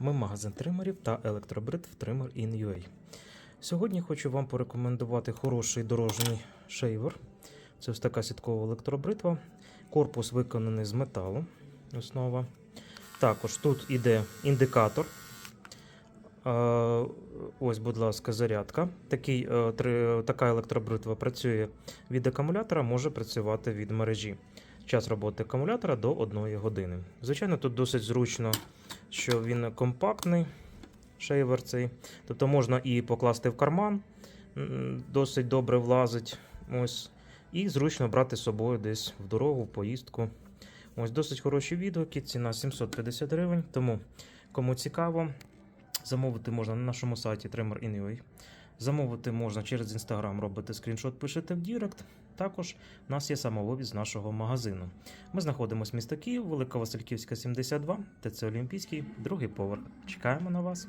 Ми магазин тримерів та електробритв Trimmer in UA. Сьогодні хочу вам порекомендувати хороший дорожній шейвер. Це ось така сіткова електробритва. Корпус виконаний з металу. Основа. Також тут іде індикатор. Ось, будь ласка, зарядка. Такий, е, така електробритва працює від акумулятора, може працювати від мережі. Час роботи акумулятора до 1 години. Звичайно, тут досить зручно, що він компактний, шейвер цей. Тобто можна і покласти в карман, досить добре влазить. Ось. І зручно брати з собою десь в дорогу, в поїздку. Ось досить хороші відгуки, ціна 750 гривень. Тому, кому цікаво, замовити можна на нашому сайті Trimmer.in.ua. Замовити можна через Instagram, робите скріншот, пишете в Дірект. Також у нас є самовивіз з нашого магазину. Ми знаходимося в місто Київ, Велика Васильківська, 72, ТЦ Олімпійський, другий поверх. Чекаємо на вас.